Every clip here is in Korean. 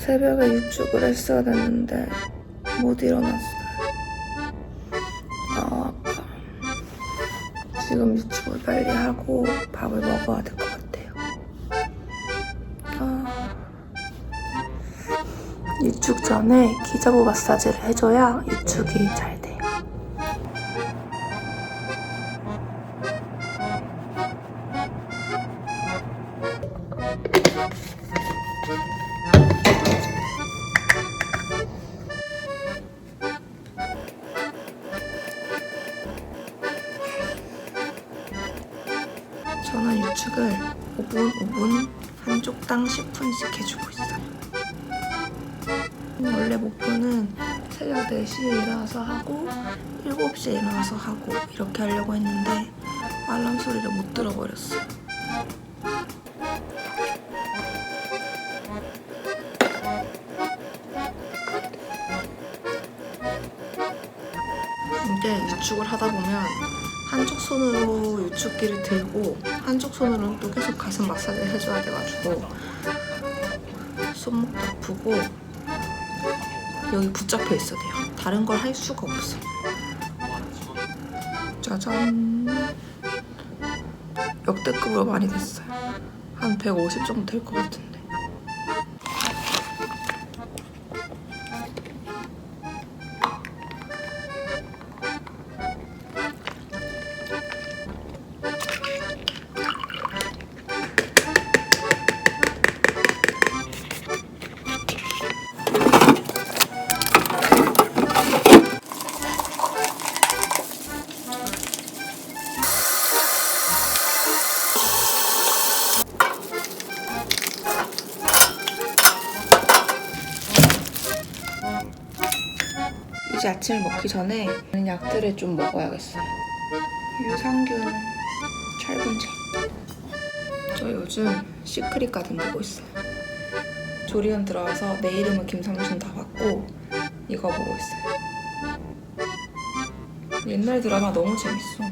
새벽에 유축을 했어야 됐는데 못 일어났어요. 아, 아파. 지금 유축을 빨리 하고 밥을 먹어야 될 것 같아요. 아. 유축 전에 기저부 마사지를 해줘야 유축이 잘 원래 목표는 새벽 4시에 일어나서 하고 7시에 일어나서 하고 이렇게 하려고 했는데 알람 소리를 못 들어버렸어요. 이게 유축을 하다 보면 한쪽 손으로 유축기를 들고 한쪽 손으로는 또 계속 가슴 마사지를 해줘야 돼가지고 손목 아프고 여기 붙잡혀 있어야 돼요. 다른 걸 할 수가 없어. 짜잔. 역대급으로 많이 됐어요. 한 150 정도 될 것 같은데. 아침을 먹기 전에 약들을 좀 먹어야겠어요. 유산균, 철분제. 저 요즘 시크릿 가든 보고 있어요. 조리원 들어와서 내 이름은 김삼순 다 봤고 이거 보고 있어요. 옛날 드라마 너무 재밌어.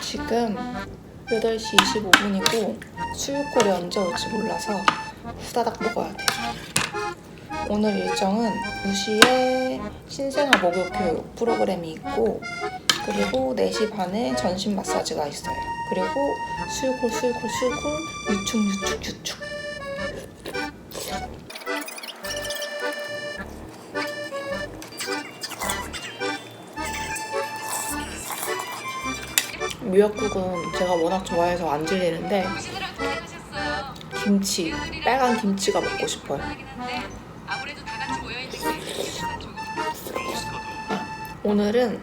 지금 8시 25분이고 수육골이 언제 올지 몰라서 후다닥 먹어야 돼요. 오늘 일정은 2시에 신생아 목욕 교육 프로그램이 있고 그리고 4시 반에 전신 마사지가 있어요. 그리고 수육골 수육골 수육골 유축 유축 유축 미역국은 제가 워낙 좋아해서 안 질리는데 김치, 빨간 김치가 먹고 싶어요. 오늘은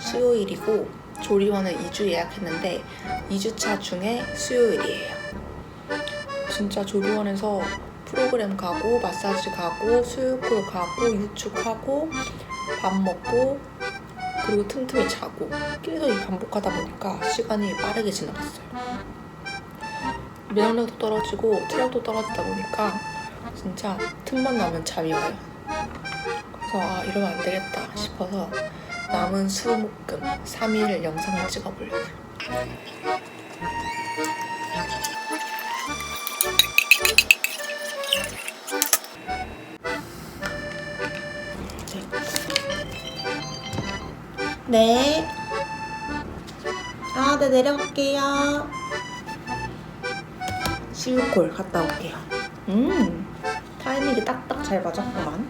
수요일이고 조리원을 2주 예약했는데 2주차 중에 수요일이에요. 진짜 조리원에서 프로그램 가고 마사지 가고 수육골 가고 유축하고 밥 먹고 그리고 틈틈이 자고 계속 이 반복하다 보니까 시간이 빠르게 지나갔어요. 면역력도 떨어지고 체력도 떨어지다 보니까 진짜 틈만 나면 잠이 와요. 그래서 아 이러면 안 되겠다 싶어서 남은 수목금 3일 영상을 찍어보려고요. 네. 아, 네, 내려갈게요. 시우콜 갔다 올게요. 음, 타이밍이 딱딱 잘 맞았구만.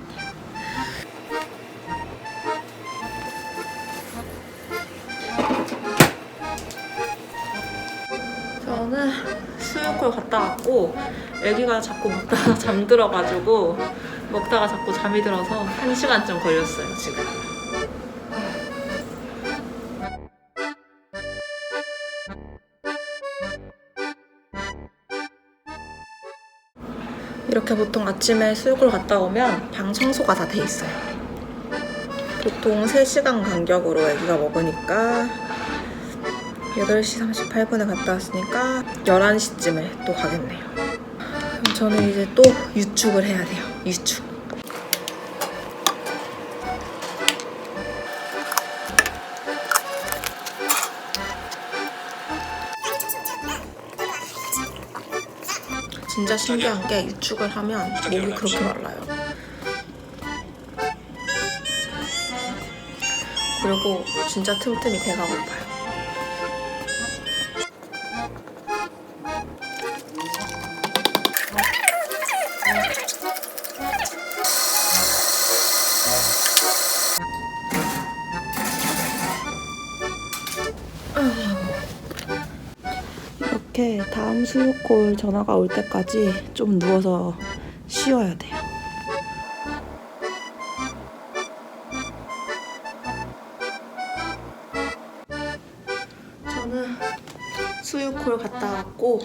저는 수유콜 갔다 왔고 애기가 자꾸 먹다가 잠들어가지고 먹다가 자꾸 잠이 들어서 한 시간쯤 걸렸어요 지금. 이렇게 보통 아침에 수육을 갔다 오면 방 청소가 다 돼 있어요. 보통 3시간 간격으로 애기가 먹으니까 8시 38분에 갔다 왔으니까 11시쯤에 또 가겠네요. 그럼 저는 이제 또 유축을 해야 돼요. 유축. 진짜 신기한 게 유축을 하면 목이 그렇게 말라요. 그리고 진짜 틈틈이 배가 고파요. 콜 전화가 올 때까지 좀 누워서 쉬어야 돼요. 저는 수유콜 갔다 왔고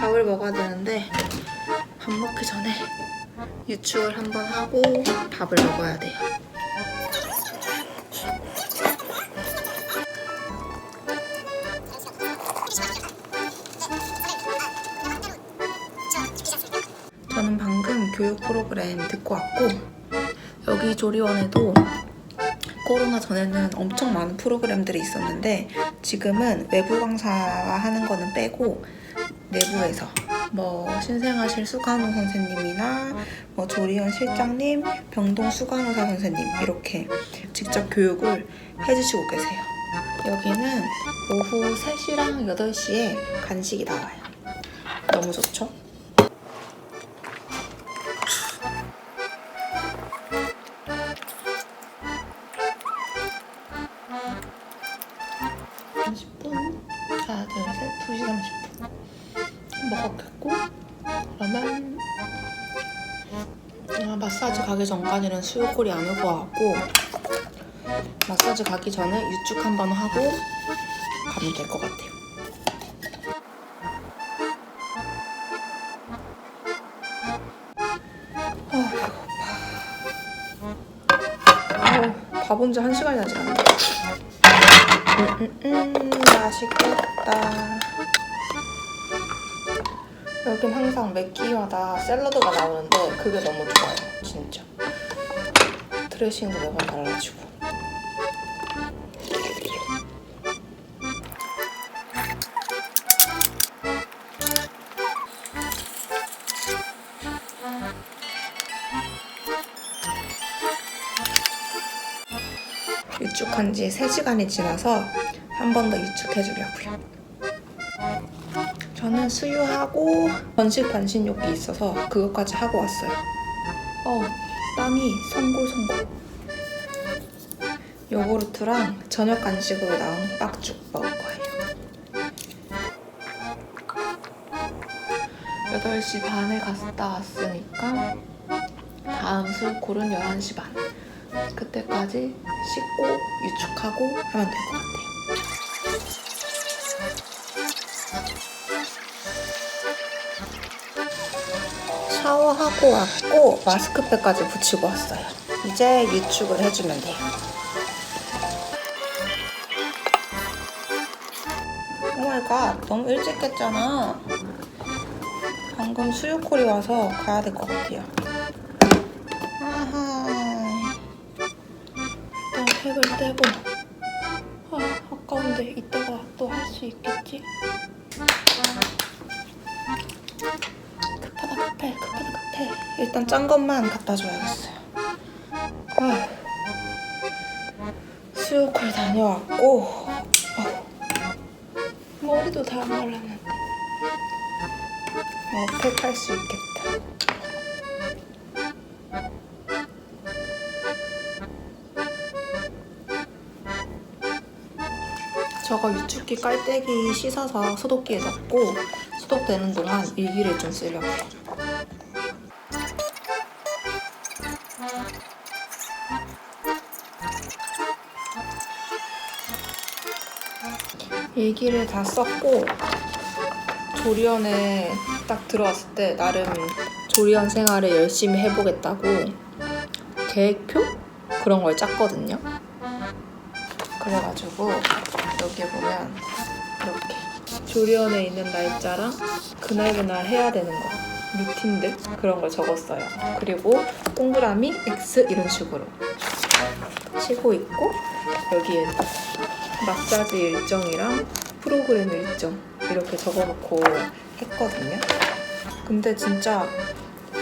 밥을 먹어야 되는데 밥 먹기 전에 유축을 한번 하고 밥을 먹어야 돼요. 교육 프로그램 듣고 왔고 여기 조리원에도 코로나 전에는 엄청 많은 프로그램들이 있었는데 지금은 외부 강사가 하는 거는 빼고 내부에서 뭐 신생아실 수간호 선생님이나 뭐 조리원 실장님, 병동 수간호사 선생님 이렇게 직접 교육을 해주시고 계세요. 여기는 오후 3시랑 8시에 간식이 나와요. 너무 좋죠? 가기 전까지는 수요콜이 안 올 것 같고 마사지 가기 전에 유축 한번 하고 가면 될 것 같아요. 밥온 지한 시간이 나지 않았네. 음, 음, 음, 맛있겠다. 여긴 항상 매 끼마다 샐러드가 나오는데 그게 너무 좋아요. 드레싱도 매번 달라지고. 유축한 지 3시간이 지나서 한 번 더 유축해 주려고요. 저는 수유하고 번식 반신욕이 있어서 그것까지 하고 왔어요. 어, 땀이 송골송골. 요구르트랑 저녁 간식으로 나온 빡죽 먹을 거예요. 8시 반에 갔다 왔으니까 다음 수유콜은 11시 반. 그때까지 씻고 유축하고 하면 될 것 같아요. 하고 왔고 마스크팩까지 붙이고 왔어요. 이제 유축을 해주면 돼요. 오마이갓 너무 일찍 깼잖아. 방금 수유콜이 와서 가야 될 것 같아요. 아하. 일단 팩을 떼고 아, 아까운데 이따가 또 할 수 있겠지? 일단 짠 것만 갖다 줘야겠어요. 아, 수요콜 다녀왔고 어, 머리도 다 말랐는데 어, 팩할 수 있겠다. 저거 유축기 깔때기 씻어서 소독기에 넣고 소독되는 동안 일기를 좀 쓰려고요. 일기를 다 썼고 조리원에 딱 들어왔을 때 나름 조리원 생활을 열심히 해보겠다고 계획표 그런 걸 짰거든요. 그래가지고 여기 보면 이렇게 조리원에 있는 날짜랑 그날 그날 해야 되는 거 루틴들 그런 걸 적었어요. 그리고 동그라미 X 이런 식으로 치고 있고 여기에 마사지 일정이랑 프로그램 일정 이렇게 적어놓고 했거든요. 근데 진짜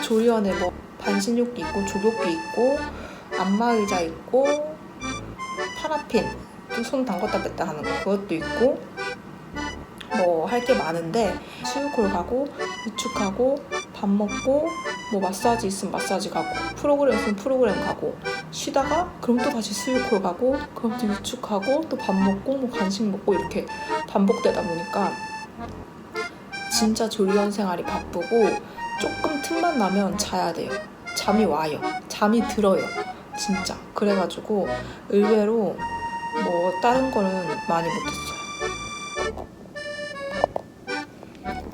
조리원에 뭐 반신욕기 있고 조욕기 있고 안마의자 있고 파라핀 또 손 담갔다 뺐다 하는 거 그것도 있고 뭐 할 게 많은데 수유콜 가고 위축하고 밥 먹고 뭐 마사지 있으면 마사지 가고 프로그램 있으면 프로그램 가고 쉬다가 그럼 또 다시 수유콜 가고 그럼 또 위축하고 또 밥 먹고 뭐 간식 먹고 이렇게 반복되다 보니까 진짜 조리원 생활이 바쁘고 조금 틈만 나면 자야 돼요. 잠이 와요. 잠이 들어요. 진짜. 그래가지고 의외로 뭐 다른 거는 많이 못했어요.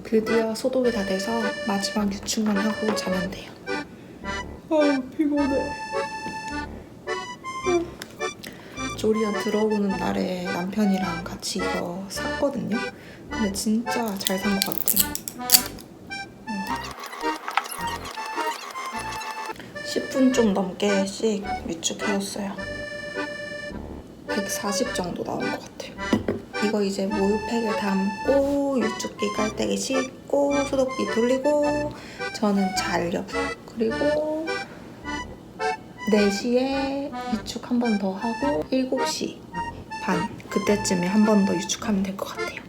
드디어 소독이 다 돼서 마지막 유충만 하고 자면 돼요. 아유 피곤해. 조리원 들어오는 날에 남편이랑 같이 이거 샀거든요. 근데 진짜 잘 산 것 같아요. 10분 좀 넘게씩 위축해줬어요. 140 정도 나온 것 같아요. 이거 이제 모유팩을 담고 유축기 깔때기 씻고 소독기 돌리고 저는 자려고 그리고 4시에 유축 한 번 더 하고 7시 반 그때쯤에 한 번 더 유축하면 될 것 같아요.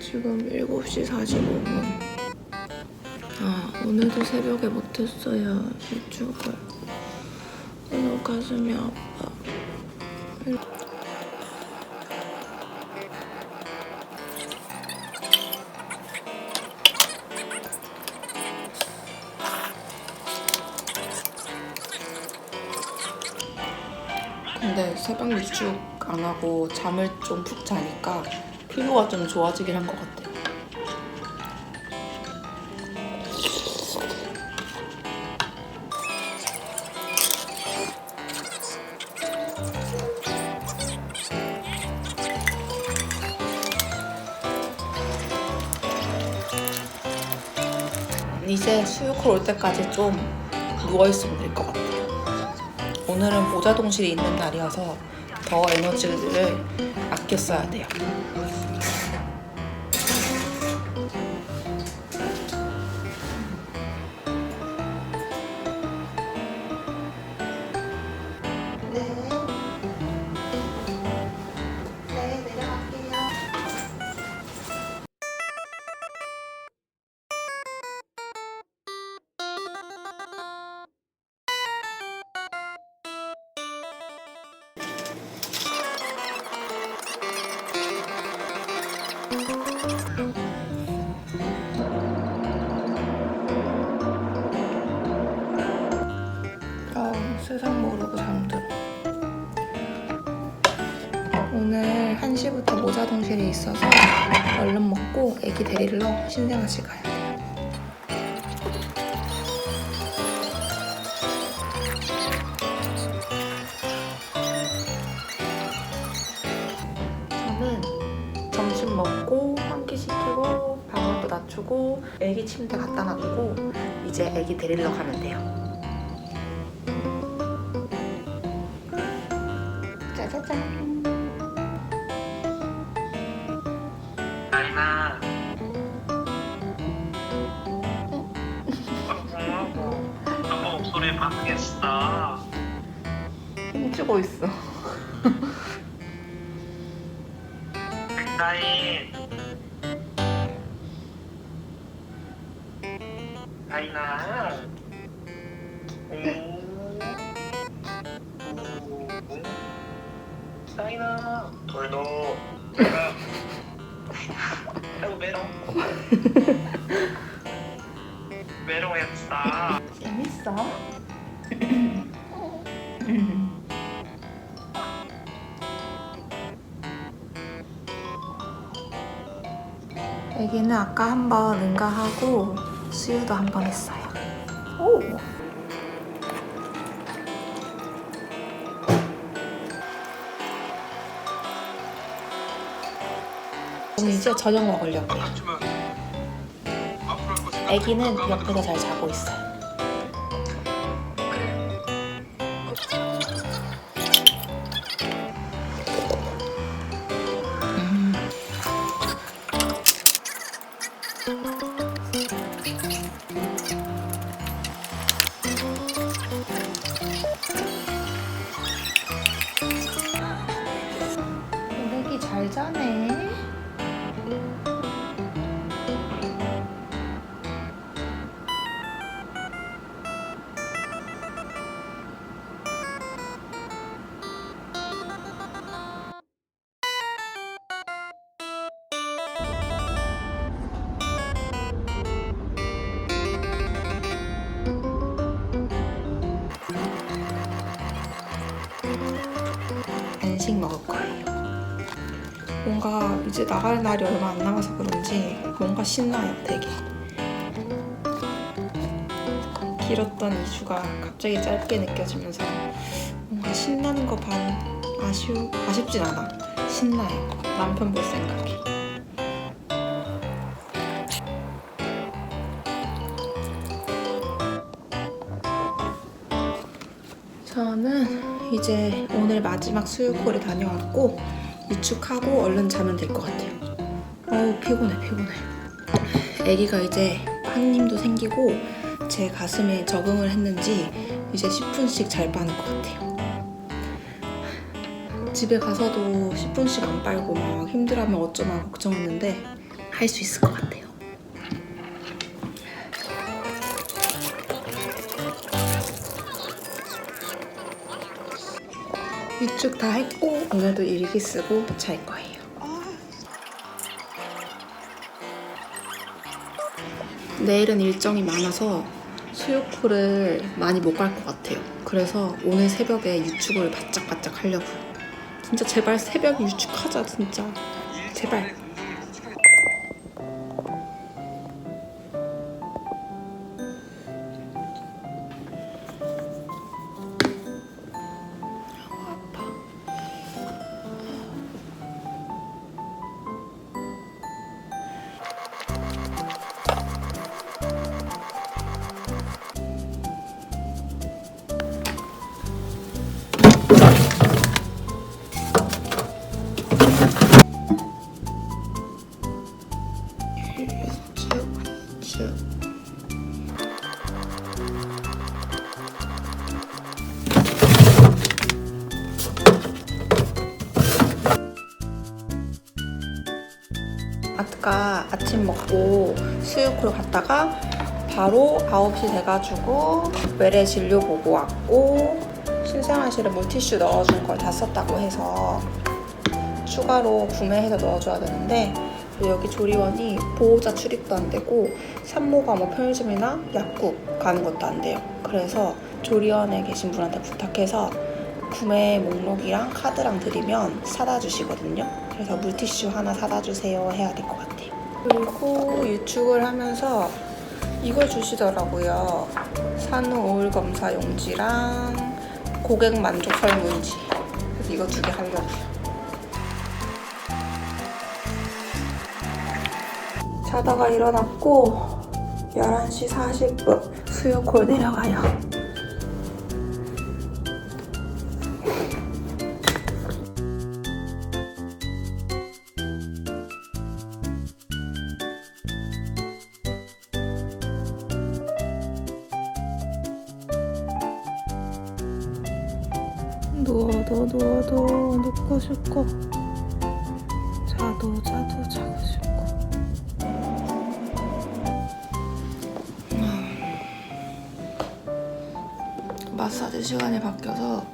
지금 7시 45분. 아, 오늘도 새벽에 못했어요. 유축을. 오늘 가슴이 아파. 새벽 유축 안 하고 잠을 좀 푹 자니까 피부가 좀 좋아지긴 한 것 같아요. 이제 수유콜 올 때까지 좀 누워있으면 될 것 같아요. 오늘은 모자 동실이 있는 날이어서 더 에너지를 아껴 써야 돼요. 오늘 1시부터 모자 동실이 있어서 얼른 먹고 애기 데리러 신생아실 가야 돼요. 저는 점심 먹고 환기 시키고 방울도 낮추고 애기 침대 갖다 놔두고 이제 애기 데리러 가면 돼요. 아이나. 아이나. 돌도. 아이고 메롱. 메롱했어. 재밌어? 애기는 아까 한번 응가하고 수유도 한 번 했어요. 오. 저는 이제 저녁 먹으려고요. 애기는 옆에서 잘 자고 있어요. 뭔가 이제 나갈 날이 얼마 안 남아서 그런지 뭔가 신나요, 되게. 길었던 2주가 갑자기 짧게 느껴지면서 뭔가 신나는 거 반 아쉬우 아쉽진 않아. 신나요. 남편 볼 생각에. 저는 이제 오늘 마지막 수유콜에 다녀왔고 유축하고 얼른 자면 될 것 같아요. 어우 피곤해 피곤해. 아기가 이제 한님도 생기고 제 가슴에 적응을 했는지 이제 10분씩 잘 빠는 것 같아요. 집에 가서도 10분씩 안 빨고 막 힘들어하면 어쩌나 걱정했는데 할 수 있을 것 같아요. 유축 다 했고 오늘도 일기 쓰고 잘 거예요. 내일은 일정이 많아서 수요콜을 많이 못 갈 것 같아요. 그래서 오늘 새벽에 유축을 바짝바짝 하려고요. 진짜 제발 새벽에 유축하자 진짜. 제발. 아까 아침 먹고 수유콜 갔다가 바로 9시 돼가지고 외래 진료 보고 왔고 신생아실에 물티슈 넣어준 걸 다 썼다고 해서 추가로 구매해서 넣어줘야 되는데 여기 조리원이 보호자 출입도 안 되고 산모가 뭐 편의점이나 약국 가는 것도 안 돼요. 그래서 조리원에 계신 분한테 부탁해서 구매 목록이랑 카드랑 드리면 사다 주시거든요. 그래서 물티슈 하나 사다 주세요 해야 될 것 같아요. 그리고 유축을 하면서 이걸 주시더라고요. 산후 오일 검사 용지랑 고객 만족 설문지. 그래서 이거 두 개 하려고요. 자다가 일어났고 11시 40분 수요콜 내려가요. 마사지 시간이 바뀌어서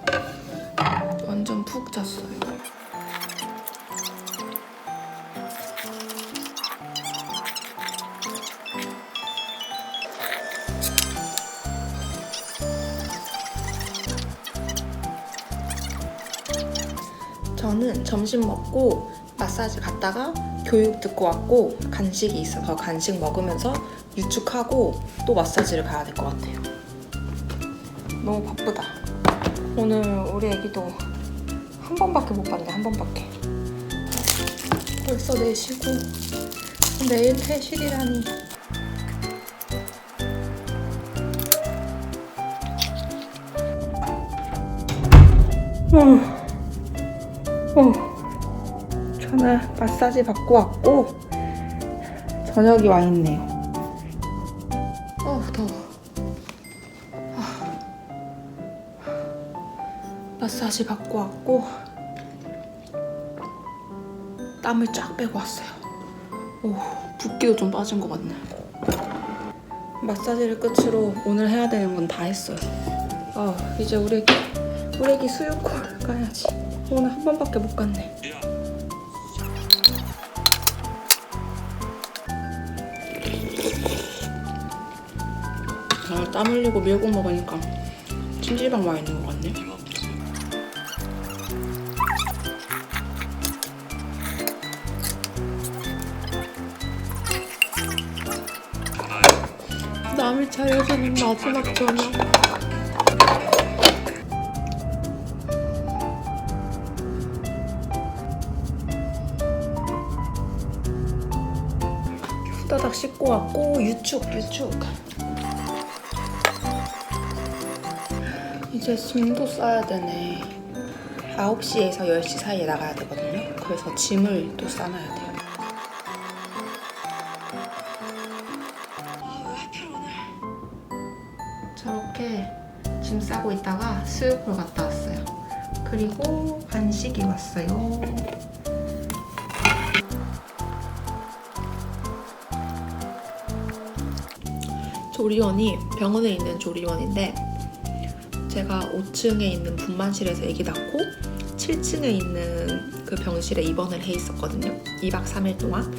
완전 푹 잤어요. 저는 점심 먹고 마사지 갔다가 교육 듣고 왔고 간식이 있어서 간식 먹으면서 유축하고 또 마사지를 가야 될 것 같아요. 너무 바쁘다. 오늘 우리 애기도 한 번밖에 못 봤네, 한 번밖에. 벌써 4시고 내일 퇴실이라니. 어. 어, 저는 마사지 받고 왔고 저녁이 와 있네요. 마사지 받고 왔고 땀을 쫙 빼고 왔어요. 오, 붓기도 좀 빠진 것 같네. 마사지를 끝으로 오늘 해야 되는 건 다 했어요. 아, 이제 우리 애기, 우리 애기 수유콜 가야지. 오늘 한 번밖에 못 갔네. 아, 땀 흘리고 미역국 먹으니까 찜질방 와 있는 것 같네. 남을 차려주는 마지막 저녁. 후다닥 씻고 왔고 유축 유축. 이제 짐도 싸야 되네. 9시에서 10시 사이에 나가야 되거든요. 그래서 짐을 또 싸놔야 돼 수육을 갔다 왔어요. 그리고 간식이 왔어요. 조리원이 병원에 있는 조리원인데 제가 5층에 있는 분만실에서 아기 낳고 7층에 있는 그 병실에 입원을 해 있었거든요. 2박 3일 동안.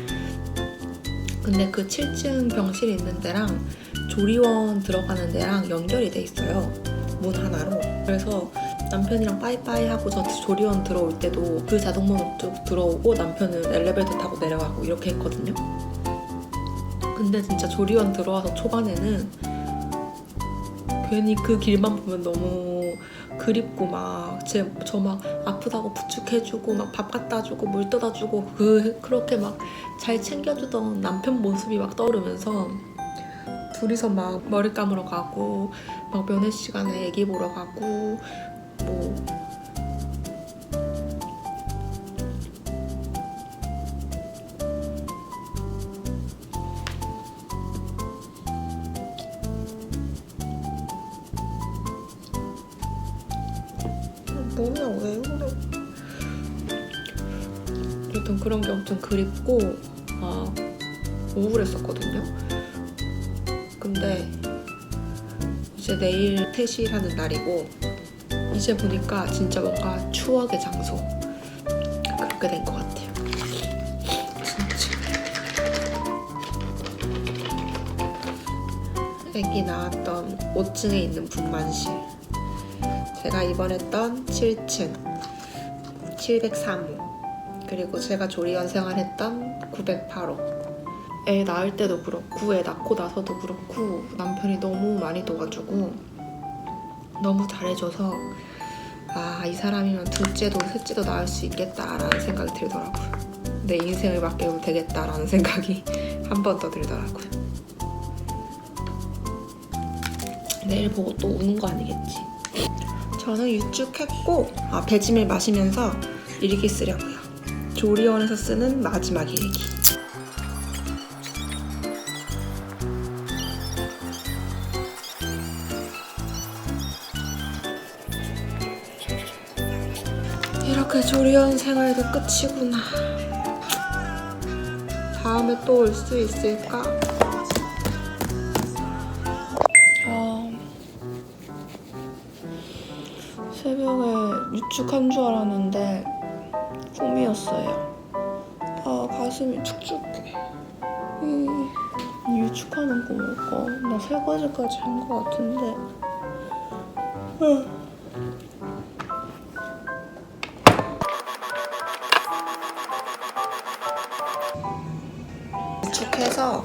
근데 그 7층 병실에 있는 데랑 조리원 들어가는 데랑 연결이 돼 있어요. 문 하나로. 그래서 남편이랑 빠이빠이 하고 저 조리원 들어올 때도 그 자동문으로 쭉 들어오고 남편은 엘리베이터 타고 내려가고 이렇게 했거든요. 근데 진짜 조리원 들어와서 초반에는 괜히 그 길만 보면 너무 그립고 막제저 막 아프다고 부축해주고 막 밥 갖다 주고 물 떠다 주고 그 그렇게 막 잘 챙겨주던 남편 모습이 막 떠오르면서 둘이서 막 머리 감으러 가고 막 면회 시간에 애기 보러 가고 뭐. 뭐냐 왜 그래? 여튼 그런 게 엄청 그립고 아 우울했었거든요 근데 이제 내일 퇴실하는 날이고 이제 보니까 진짜 뭔가 추억의 장소. 그렇게 된 것 같아요. 진짜 애기 낳았던 5층에 있는 분만실. 제가 입원했던 7층 703호. 그리고 제가 조리원 생활했던 908호 애 낳을 때도 그렇고 애 낳고 나서도 그렇고 남편이 너무 많이 둬가지고 너무 잘해줘서 아 이 사람이면 둘째도 셋째도 낳을 수 있겠다라는 생각이 들더라고요 내 인생을 맡겨도 되겠다라는 생각이 한 번 더 들더라고요 내일 보고 또 우는 거 아니겠지 저는 유축했고 아, 배짐을 마시면서 일기 쓰려고요. 조리원에서 쓰는 마지막 일기. 조리원 생활도 끝이구나. 다음에 또 올 수 있을까? 아, 새벽에 유축한 줄 알았는데 꿈이었어요. 아 가슴이 축축해. 음, 유축하는 꿈일까? 나세 가지까지 한 것 같은데. 아. 유축해서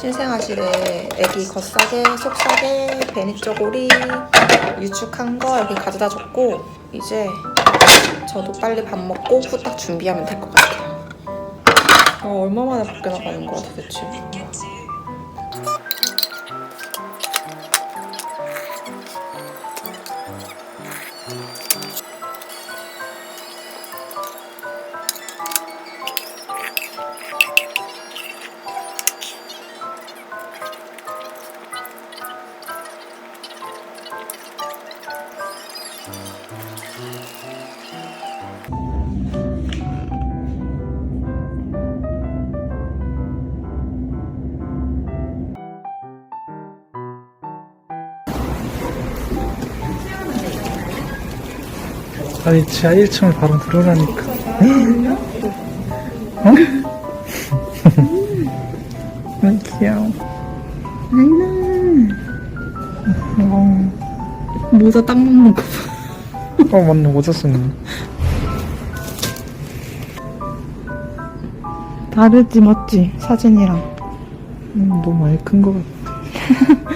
신생아실에 애기 겉싸개, 속싸개, 배니 쪼고리 유축한 거 여기 가져다 줬고 이제 저도 빨리 밥 먹고 후딱 준비하면 될 것 같아요. 아, 얼마 만에 밖에 나가는 거야 도대체? 아니 지하 1층을 바로 들어오라니까 어? 응, 귀여워 아이나 어, 모자 딱 먹는 거 봐. 어 맞네 모자 쓰는 다르지 맞지? 사진이랑. 음, 너무 많이 큰 거 같아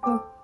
다